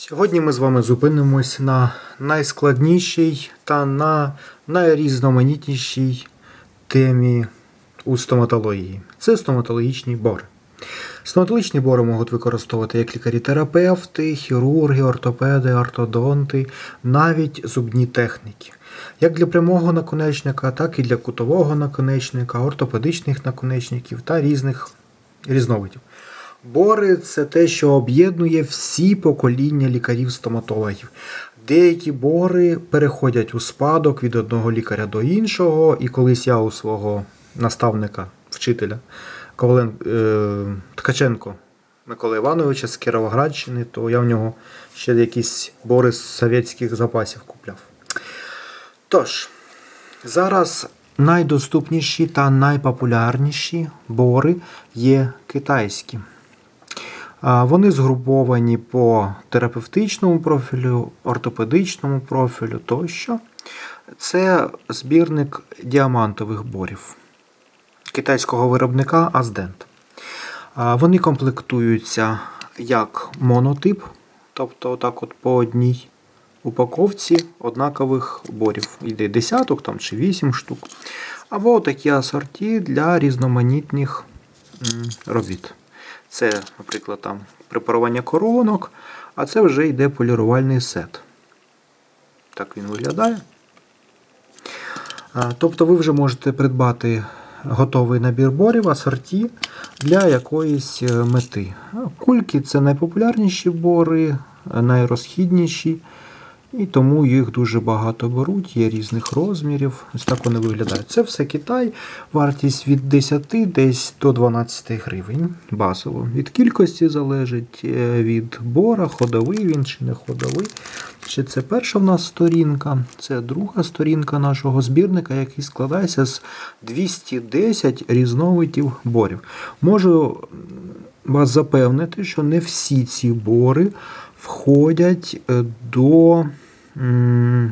Сьогодні ми з вами зупинимось на найскладнішій та на найрізноманітнішій темі у стоматології. Це стоматологічні бори. Стоматологічні бори можуть використовувати як лікарі-терапевти, хірурги, ортопеди, ортодонти, навіть зубні техніки. Як для прямого наконечника, так і для кутового наконечника, ортопедичних наконечників та різних різновидів. Бори це те, що об'єднує всі покоління лікарів-стоматологів. Деякі бори переходять у спадок від одного лікаря до іншого, і колись я у свого наставника, вчителя Ковален... е... Ткаченко Миколи Івановича з Кіровоградщини, то я в нього ще якісь бори з совєтських запасів купляв. Тож, зараз найдоступніші та найпопулярніші бори є китайські. Вони згруповані по терапевтичному профілю, ортопедичному профілю тощо. Це збірник діамантових борів китайського виробника Аздент. Вони комплектуються як монотип, тобто отак от по одній упаковці однакових борів. Йде десяток там, чи вісім штук. Або такі асорті для різноманітних робіт. Це, наприклад, там препарування коронок, а це вже йде полірувальний сет. Так він виглядає. Тобто ви вже можете придбати готовий набір борів, асорті для якоїсь е, мети. Кульки це найпопулярніші бори, найрозхідніші. І тому їх дуже багато беруть, є різних розмірів. Ось так вони виглядають. Це все Китай, вартість від 10 десь до 12 гривень базово. Від кількості залежить е, від бора, ходовий він чи не ходовий. Чи це перша в нас сторінка, це друга сторінка нашого збірника, який складається з 210 різновидів борів. Можу вас запевнити, що не всі ці бори входять е, до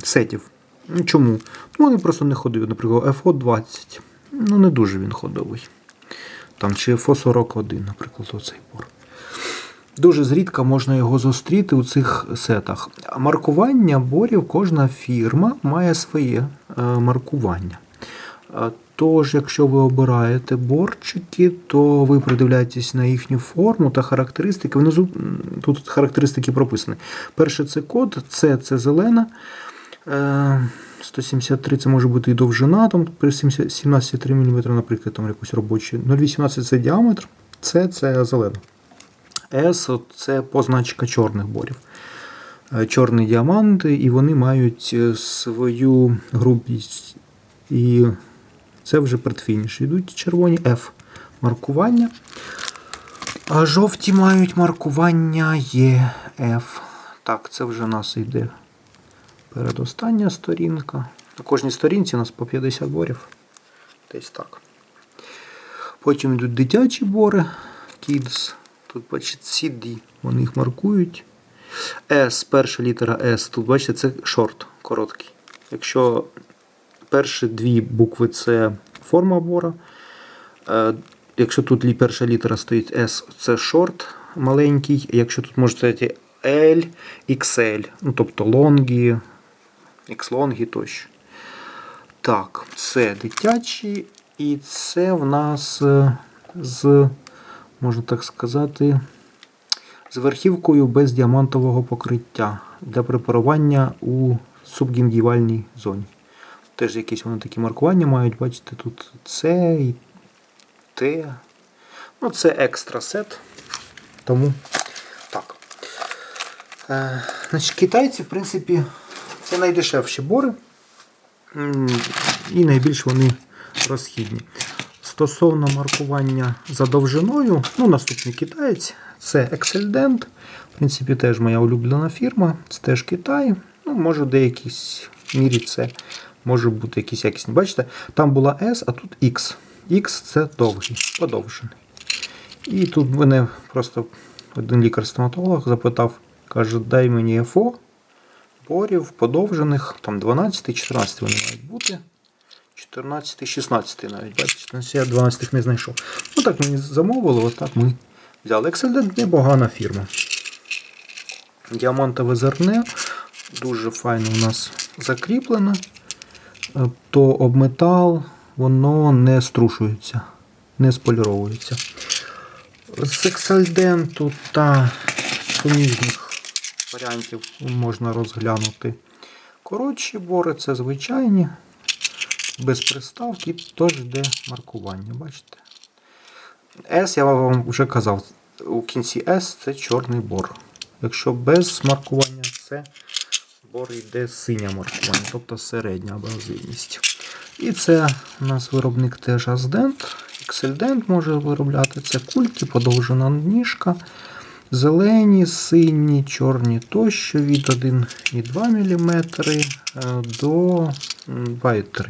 сетів. Ну, Чому? Ну, вони просто не ходив. Наприклад, FO20. Ну, не дуже він ходовий. Там, чи FO41, наприклад, оцей бор. Дуже зрідка можна його зустріти у цих сетах. Маркування борів кожна фірма має своє е, маркування. Е, Тож, якщо ви обираєте борчики, то ви придивляєтесь на їхню форму та характеристики. Внизу тут характеристики прописані. Перше це код, С це зелена. Е, 173 це може бути і довжина, там при 17,3 мм, наприклад, там якось робочі. 0,18 це діаметр, С це зелена. С це позначка чорних борів. Е, Чорні діаманти, і вони мають е, свою грубість. І це вже предфініш. Йдуть червоні F маркування. А жовті мають маркування EF. Так, це вже у нас йде передостання сторінка. На кожній сторінці у нас по 50 борів. Десь так. Потім йдуть дитячі бори. Kids. Тут, бачите, CD, вони їх маркують. S, перша літера S. Тут, бачите, це шорт, короткий. Якщо перші дві букви це форма бора. Е, Якщо тут перша літера стоїть S, це шорт маленький. Якщо тут може стояти L, XL, ну тобто лонгі, X-лонгі тощо. Так, це дитячі, і це в нас е, з, можна так сказати, з верхівкою без діамантового покриття для препарування у субгінгівальній зоні. Теж якісь вони такі маркування мають, бачите, тут С і Т. Ну, це екстра сет. Тому так. Е, значить, китайці, в принципі, це найдешевші бори. І найбільш вони розхідні. Стосовно маркування за довжиною, ну, наступний китаєць це Exceldent. В принципі, теж моя улюблена фірма. Це теж Китай. Ну, може, в деякійсь мірі це може бути якісь якісні. Бачите, там була S, а тут X. X це довгий, подовжений. І тут мене просто один лікар-стоматолог запитав, каже, дай мені ФО борів подовжених, там 12-14 вони мають бути. 14, 16 навіть, бачите, я 12 не знайшов. Ну так мені замовили, отак ми взяли. Excel непогана фірма. Діамантове зерне дуже файно у нас закріплено, то об метал воно не струшується, не споліровується. З ексальденту та суміжних варіантів можна розглянути. Коротші бори це звичайні, без приставки, тож йде маркування. Бачите? S, я вам вже казав, у кінці S це чорний бор. Якщо без маркування, це бор йде синя маркування, тобто середня абразивність. І це у нас виробник теж Аздент. Xeldent може виробляти це кульки, подовжена ніжка. Зелені, сині, чорні тощо від 1,2 мм до м, 2,3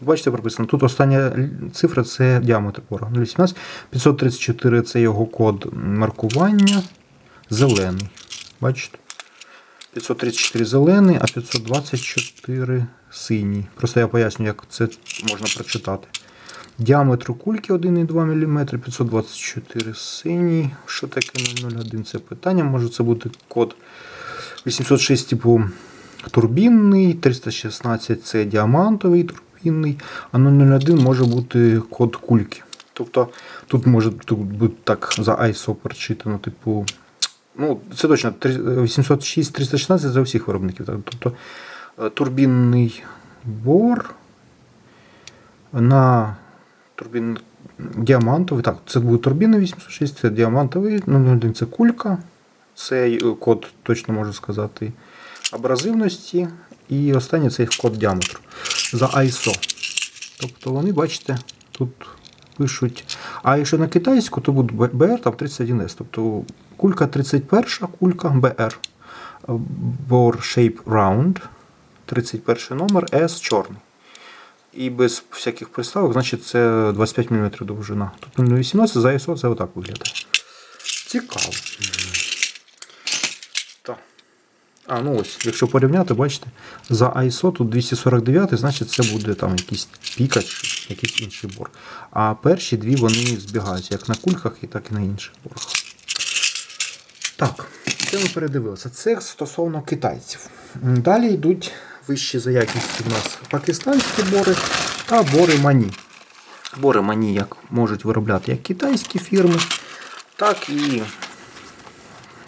Бачите, прописано. Тут остання цифра це діаметр бора 0,18. 534 це його код маркування. Зелений. Бачите? 534 зелений, а 524 синій. Просто я поясню, як це можна прочитати. Діаметр кульки 1,2 мм, 524 синій. Що таке 001? Це питання. Може це бути код 806 типу турбінний, 316 це діамантовий турбінний, а 001 може бути код кульки. Тобто тут може тут так за ISO прочитано, типу. Ну, це точно 806 316 за всіх виробників. Тобто е, турбінний бор на турбін діамантовий. Так, це буде турбінний 806, це діамантовий, 001 це кулька. Цей е, код точно можу сказати абразивності. І останнє це код діаметру за ISO. Тобто вони, бачите, тут пишуть. А якщо на китайську, то буде BR там 31S. Тобто кулька 31 кулька BR. Bore Shape Round. 31 номер, S чорний. І без всяких приставок, значить, це 25 мм довжина. Тут 0,18 за ISO це отак виглядає. Цікаво. А, ну ось, якщо порівняти, бачите, за ISO тут 249, значить це буде там якийсь пікач, якийсь інший бор. А перші дві вони збігаються як на кульках, і так і на інших борах. Так, це ми передивилися. Це стосовно китайців. Далі йдуть вищі за якістю у нас пакистанські бори та бори мані. Бори мані як можуть виробляти як китайські фірми, так і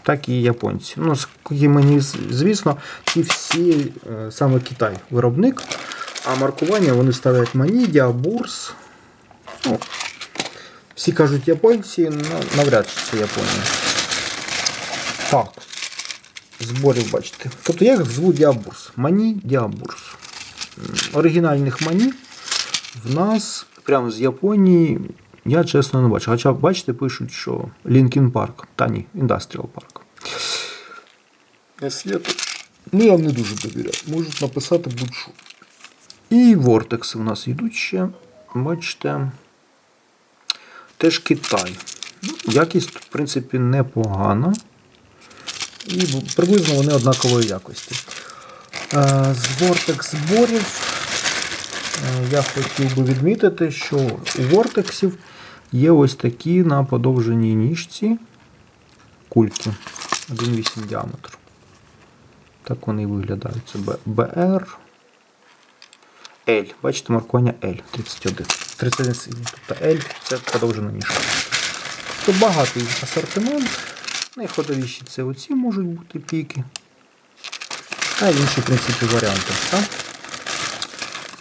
так і японці. Ну, і мені, звісно, ці всі е, саме Китай виробник, а маркування вони ставлять Мані, Діабурс. Ну, всі кажуть японці, ну, навряд чи це Японія. Так. Зборів бачите. Тобто я їх зву Діабурс. Мані Діабурс. Оригінальних мані в нас прямо з Японії я чесно не бачу. Хоча, бачите, пишуть, що Лінкін Парк. Та ні, Індастріал Парк. Ну, я не дуже довіряю. Можуть написати будь-що. І вортекси в нас йдуть ще. Бачите. Теж Китай. Ну, Якість, в принципі, непогана. І приблизно вони однакової якості. Е, З Vortex зборів е, я хотів би відмітити, що у Вортексів є ось такі на подовженій ніжці кульки 1,8 діаметр. Так вони виглядають. Це Б- BR. L. Бачите, маркування L 31. 31 синій. Тобто L це подовжена ніжка. Тут багатий асортимент. Найходовіші це оці можуть бути піки. Та інші, в принципі, варіанти. Так,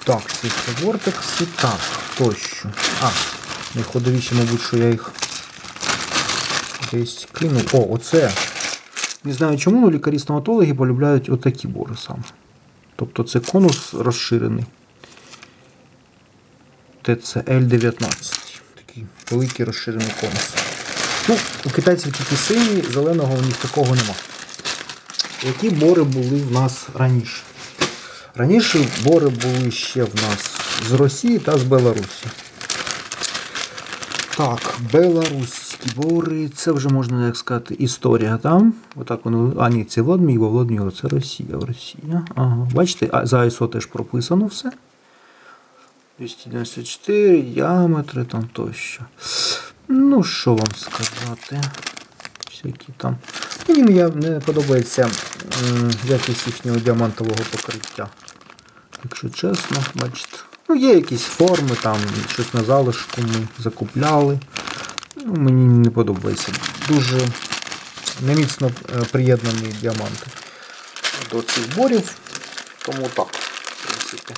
так це це вортекси. Так, тощо. А, найходовіші, мабуть, що я їх десь кинув. О, оце. Не знаю чому, але лікарі-стоматологи полюбляють отакі бори саме. Тобто це конус розширений. TCL19. Такий великий розширений конус. Ну, у китайців тільки синій, зеленого у них такого нема. Які бори були в нас раніше? Раніше бори були ще в нас з Росії та з Белорусі. Так, белоруські бори, це вже можна як сказати історія там. Отак вони. А, ні, це Владміло, Владміло, це Росія, Росія. Ага. Бачите, за ISO теж прописано все. 294, діаметри там тощо. Ну, що вам сказати? всякі там. Мені не подобається якість їхнього діамантового покриття. Якщо чесно, бачите. Ну, є якісь форми, там щось на залишку ми закупляли. Ну, мені не подобається. Дуже неміцно е, приєднані діаманти до цих борів. Тому так, в принципі.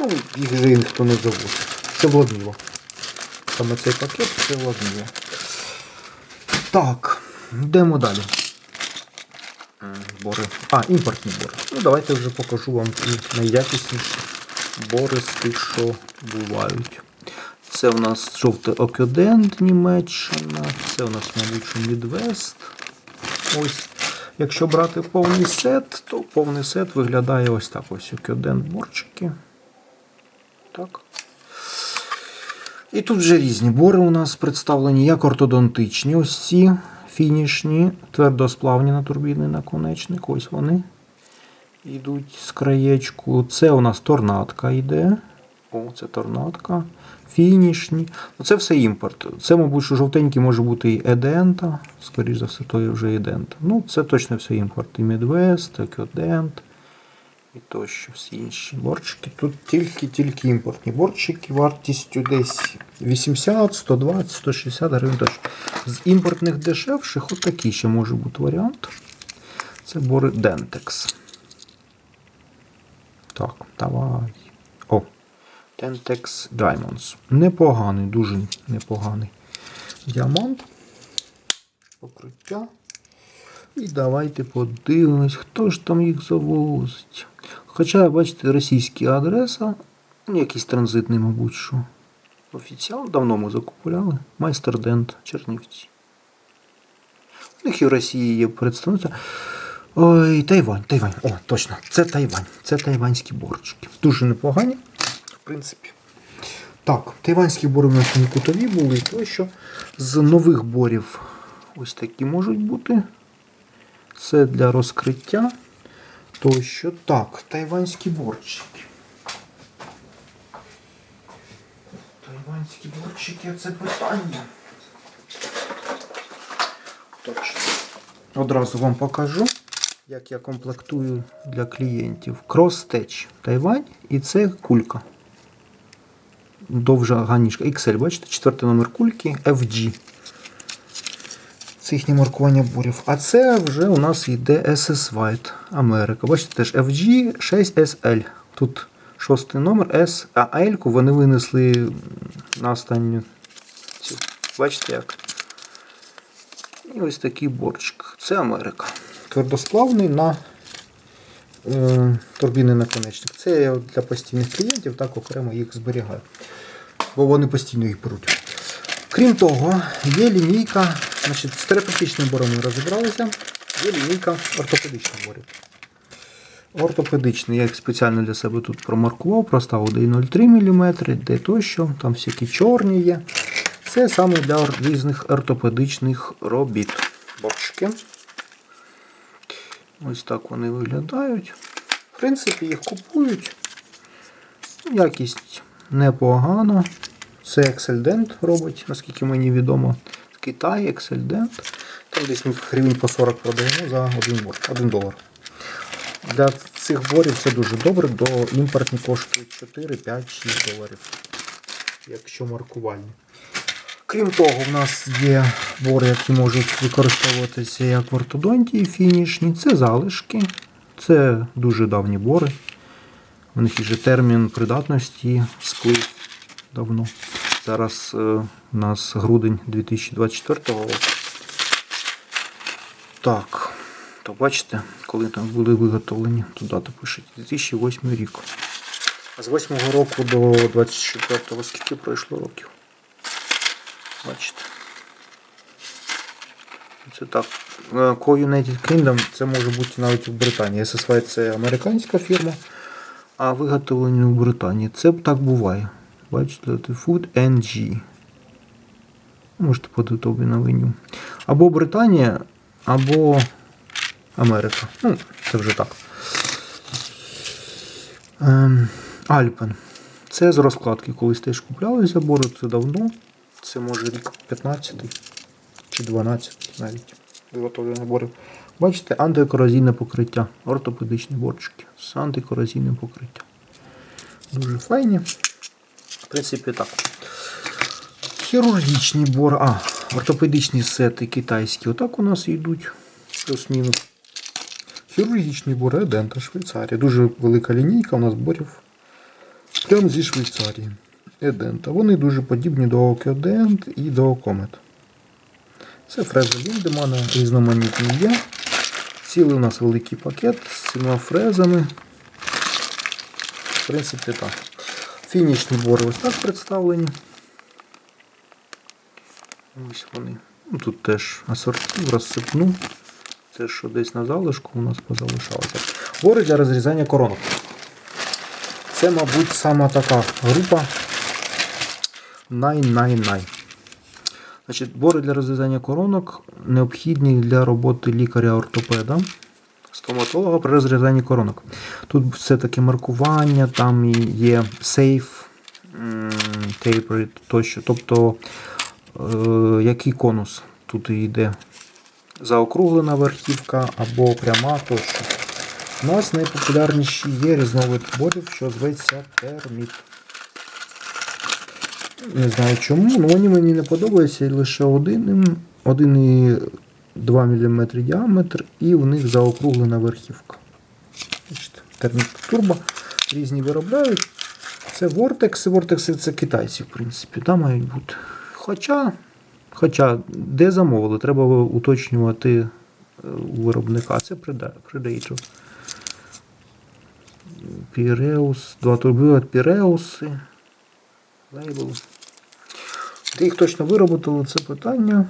Ну, їх же ніхто не завозить. Це владніло. Саме цей пакет це владніло. Так, йдемо далі. Бори. А, імпортні бори. Ну, давайте вже покажу вам ті найякісніші бори з тих, що бувають. Це у нас жовтий Окюдент Німеччина. Це у нас, мабуть, Мідвест. Ось. Якщо брати повний сет, то повний сет виглядає ось так. Ось Окюдент борчики. Так. І тут вже різні бори у нас представлені, як ортодонтичні, ось ці фінішні, твердосплавні на турбінний наконечник. Ось вони йдуть з краєчку. Це у нас торнадка йде. О, це торнадка. Фінішні. Ну, Це все імпорт. Це, мабуть, що жовтенький може бути і Едента. Скоріше за все, то є вже Едента. Ну, це точно все імпорт. І Midwest, і Кюдент, і тощо всі інші борчики. Тут тільки-тільки імпортні борчики вартістю десь 80, 120, 160 гривень точно. З імпортних дешевших от такий ще може бути варіант. Це бори Dentex. Так, давай. О, Dentex Diamonds. Непоганий, дуже непоганий діамант. Покриття. І давайте подивимось, хто ж там їх завозить. Хоча, бачите, російська адреса, ну, якийсь транзитний, мабуть, що. Офіціал давно ми закупляли. Майстер Дент Чернівці. У них і в Росії є представниця. Ой, Тайвань, Тайвань. О, точно, це Тайвань. Це тайванські борчики. Дуже непогані, в принципі. Так, тайванські бори у нас не кутові були, то що з нових борів ось такі можуть бути. Це для розкриття. То що так, тайванські борчики. Тайванські борчики це питання. Точно. Одразу вам покажу, як я комплектую для клієнтів. Cross-Tech Тайвань і це кулька. Довжа ганішка. XL, бачите, четвертий номер кульки FG. Це їхнє маркування бурів. А це вже у нас йде SS White Америка. Бачите, теж FG 6SL. Тут шостий номер S, а L-ку вони винесли на останню. Бачите як? І ось такий борчик. Це Америка. Твердосплавний на е, турбінний наконечник. Це я для постійних клієнтів так окремо їх зберігаю. Бо вони постійно їх беруть. Крім того, є лінійка, значить, з терапевтичними борами розібралися, є лінійка ортопедичних борів. Ортопедичний, я їх спеціально для себе тут промаркував, проставив де 0,3 мм, де тощо, там всякі чорні є. Це саме для різних ортопедичних робіт. Борчики. Ось так вони виглядають. В принципі, їх купують. Якість непогана. Це Excel робить, наскільки мені відомо. В Excel Там десь ми гривень по 40 продаємо за один бор, 1 долар. Для цих борів це дуже добре, до імпортні коштують 4, 5, 6 доларів, якщо маркувальні. Крім того, в нас є бори, які можуть використовуватися як в ортодонтії фінішні. Це залишки, це дуже давні бори. У них вже термін придатності сплив давно. Зараз е, у нас грудень 2024 року. Так, то бачите, коли там були виготовлені, тут дата пишуть 2008 рік. А з 8 року до 24-го скільки пройшло років? Бачите. Це так. Е, Co United Kingdom це може бути навіть в Британії. SSY це американська фірма, а виготовлені в Британії. Це так буває. Бачите, це Food NG. Можете подати обі на меню. Або Британія, або Америка. Ну, це вже так. Ем, Альпен. Це з розкладки колись теж купляли забори, це давно. Це може рік 15 чи 12 навіть виготовлення борів. Бачите, антикорозійне покриття, ортопедичні борчики з антикорозійним покриттям. Дуже файні. В принципі, так. Хірургічні бори. А, ортопедичні сети китайські. Отак у нас йдуть. Плюс-мінус. Хірургічні бори Едента, Швейцарія. Дуже велика лінійка у нас борів. Прямо зі Швейцарії. Едента. Вони дуже подібні до Океодент і до Комет. Це фрези Ліндемана, різноманітні є. Цілий у нас великий пакет з цими фрезами. В принципі, так. Фінішні бори ось так представлені. Ось вони. Ну, тут теж асортив, розсипну. Те, що десь на залишку у нас позалишалося. Бори для розрізання коронок. Це, мабуть, сама така група. Най-най-най. Значить, бори для розв'язання коронок необхідні для роботи лікаря-ортопеда, стоматолога при розрізанні коронок. Тут все таке маркування, там є сейф, тейпер тощо. Тобто, е, який конус тут йде заокруглена верхівка або пряма тощо. У нас найпопулярніші є різновид борів, що зветься терміт. Не знаю чому, але вони мені не подобаються лише 1,2 мм діаметр і у них заокруглена верхівка. Терміт турбо різні виробляють. Це вортекси. Вортекси це китайці, в принципі, там мають бути. Хоча, хоча де замовили, треба уточнювати е, у виробника. Це Predator. Піреус, два турбові Піреуси. Лейбл. Де їх точно виробили, це питання.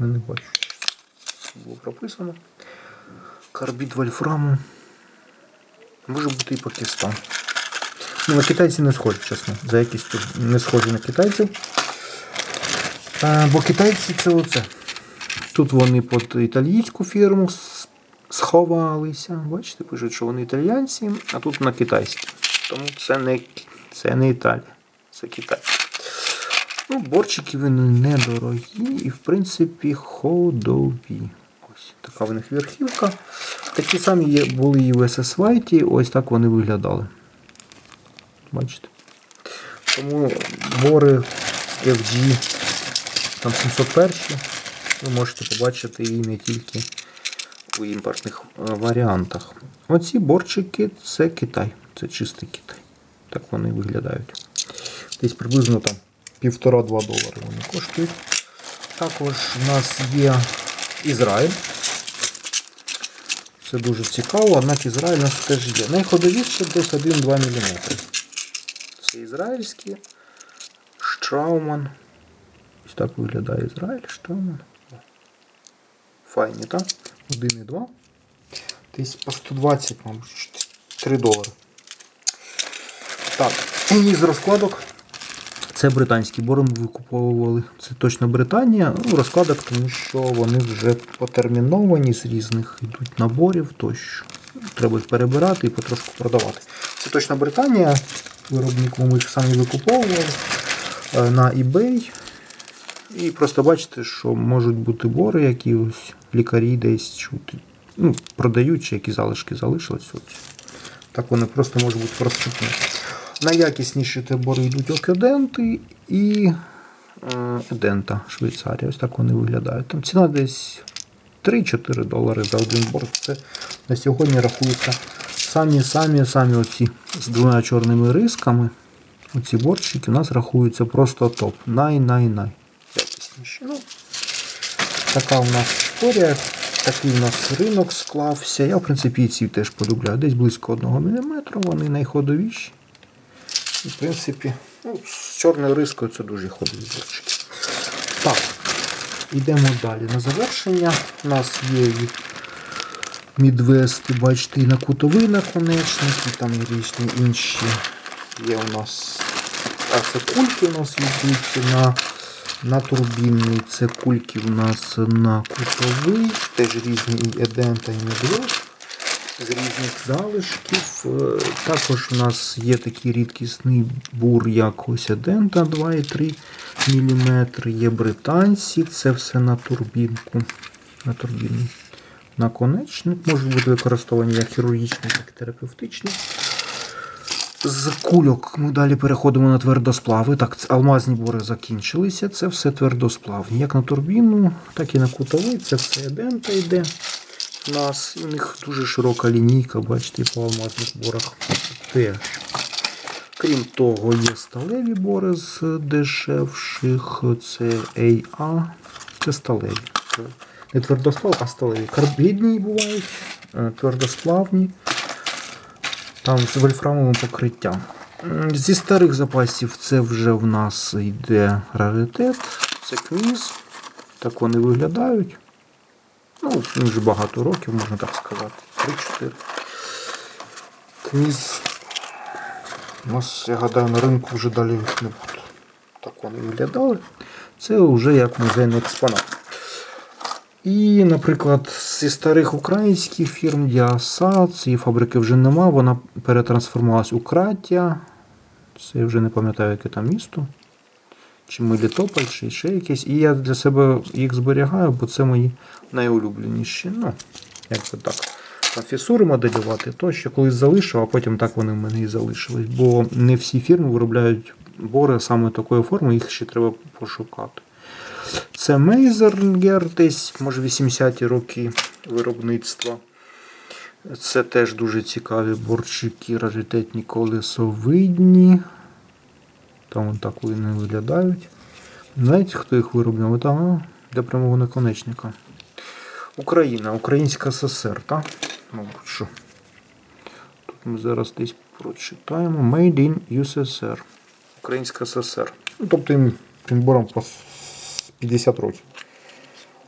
Я не бачу. що Було прописано. Карбід вольфраму. Може бути і Пакистан. Ну, на китайці не схожі, чесно. За якістю не схожі на китайців. А, бо китайці це оце. Тут вони під італійську фірму сховалися. Бачите, пишуть, що вони італійці, а тут на китайській. Тому це не, це не Італія, це Китай. Ну, борчики вони недорогі і, в принципі, ходові. Ось така в них верхівка. Такі самі є, були і в SS White, ось так вони виглядали. Бачите? Тому бори FG там 701 ви можете побачити і не тільки у імпортних е, варіантах. Оці борчики це Китай, це чистий Китай. Так вони виглядають. Десь приблизно там 1,5-2 долари вони коштують. Також у нас є Ізраїль. Це дуже цікаво, однак Ізраїль у нас теж є. Найходовіше десь 1-2 мм. Це ізраїльські. Штрауман. Ось так виглядає Ізраїль, Штрауман. Файні, так? 1,2. Десь по 120, мабуть, 3 долари. Так, і з розкладок. Це британські бори ми викуповували. Це точно Британія. Ну, розкладок, тому що вони вже потерміновані з різних йдуть наборів тощо. Треба їх перебирати і потрошку продавати. Це точно Британія. Виробник ми їх самі викуповували е, на eBay. І просто бачите, що можуть бути бори, якісь, лікарі десь чути. Ну, продають, чи які залишки залишились. От. Так вони просто можуть бути розсипні. Найякісніші табори йдуть океденти і едента Швейцарія. Ось так вони виглядають. Там ціна десь 3-4 долари за один борт. Це на сьогодні рахується самі-самі самі оці з двома чорними рисками. Оці борщики у нас рахуються просто топ. Най-най-най. Якісніші. Ну, така у нас історія. Такий у нас ринок склався. Я, в принципі, ці теж полюбляю. Десь близько 1 мм, вони найходовіші. В принципі, ну, з чорною рискою це дуже ходові борчики. Так, йдемо далі. На завершення у нас є від Мідвести, бачите, і на кутовий наконечник, і там і різні інші. Є у нас. А це кульки у нас йдуть на, на турбінний. Це кульки у нас на кутовий. Теж різні і едента, і медвест з різних залишків. Е, Також у нас є такий рідкісний бур, як ось Едента 2,3 мм, є британці, це все на турбінку. На турбіну. Наконечник можуть бути використовані як хірургічні, так і терапевтичні. З кульок ми далі переходимо на твердосплави. Так, алмазні бори закінчилися. Це все твердосплавні. Як на турбіну, так і на кутовий. Це все едента йде. Нас у них дуже широка лінійка, бачите, по алмазних борах. Теж. Крім того, є сталеві бори з дешевших. Це AA. Це сталеві. Не твердосплав, а сталеві. Карбідні бувають, е, твердосплавні. Там з вольфрамовим покриттям. Зі старих запасів це вже в нас йде раритет. Це квіз. Так вони виглядають. Ну, вже багато років, можна так сказати. 3-4. Квіз. У нас, я гадаю, на ринку вже далі не буде. Так вони виглядали. Це вже як музейний експонат. І, наприклад, зі старих українських фірм Діаса, цієї фабрики вже нема, вона перетрансформувалась у Краття. Це я вже не пам'ятаю, яке там місто. Чи Мелітополь, чи ще якесь. І я для себе їх зберігаю, бо це мої найулюбленіші. Ну, як це так. Фісури моделювати, то що колись залишив, а потім так вони в мене і залишились. Бо не всі фірми виробляють бори саме такої форми, їх ще треба пошукати. Це Мейзергер, десь, може, 80-ті роки виробництва. Це теж дуже цікаві борчики, раритетні колесовидні. Там так вони виглядають. Знаєте, хто їх виробляв? Там для прямого наконечника. Україна, Українська ССР, так? Мабуть, що. Тут ми зараз десь прочитаємо. Made in USSR. Українська ССР. Ну, тобто їм бором по 50 років.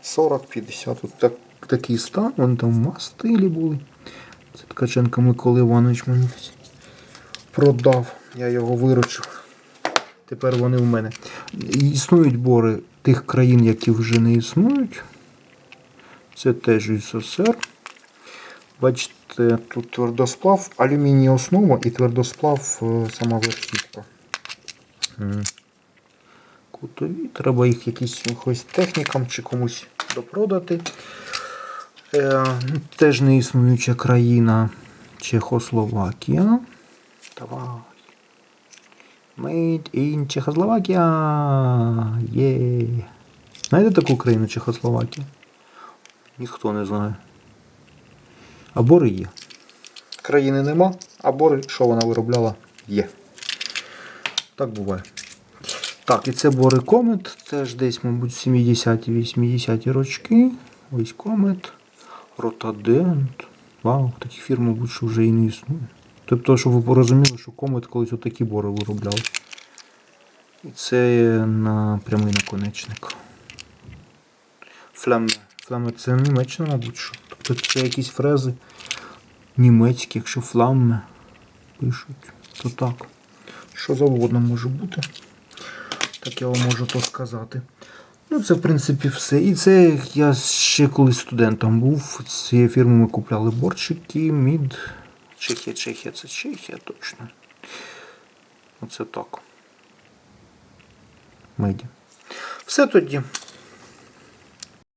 40-50. Тут так, такий стан, вони там мастилі були. Це Ткаченко Микола Іванович мені продав. Я його виручив. Тепер вони в мене. Існують бори тих країн, які вже не існують. Це теж СССР. Бачите, тут твердосплав, алюміній основа і твердосплав е, сама верхівка. Кутові. Треба їх якісь технікам чи комусь допродати. Е, теж не існуюча країна Чехословакія. Давай. Made in Чехословакія. Є. Знаєте таку країну Чехословакія? Ніхто не знає. А бори є. Країни нема, а бори, що вона виробляла, є. Так буває. Так, і це бори Комет, теж десь, мабуть, 70-80 рочки. Ось Комет, Ротадент. Вау, таких фірм, мабуть, вже і не існує. Тобто, щоб ви порозуміли, що Комет колись отакі бори виробляв. І це на прямий наконечник. Флemme. Флemme це Німеччина, мабуть. що. Тобто це якісь фрези німецькі, якщо фламме пишуть, то так. Що завгодно може бути. Так я вам можу то сказати. Ну, це, в принципі, все. І це я ще коли студентом був. З цієї фірми ми купляли борщики, мід. Чехія, Чехія, це Чехія точно. Оце так. Меді. Все тоді.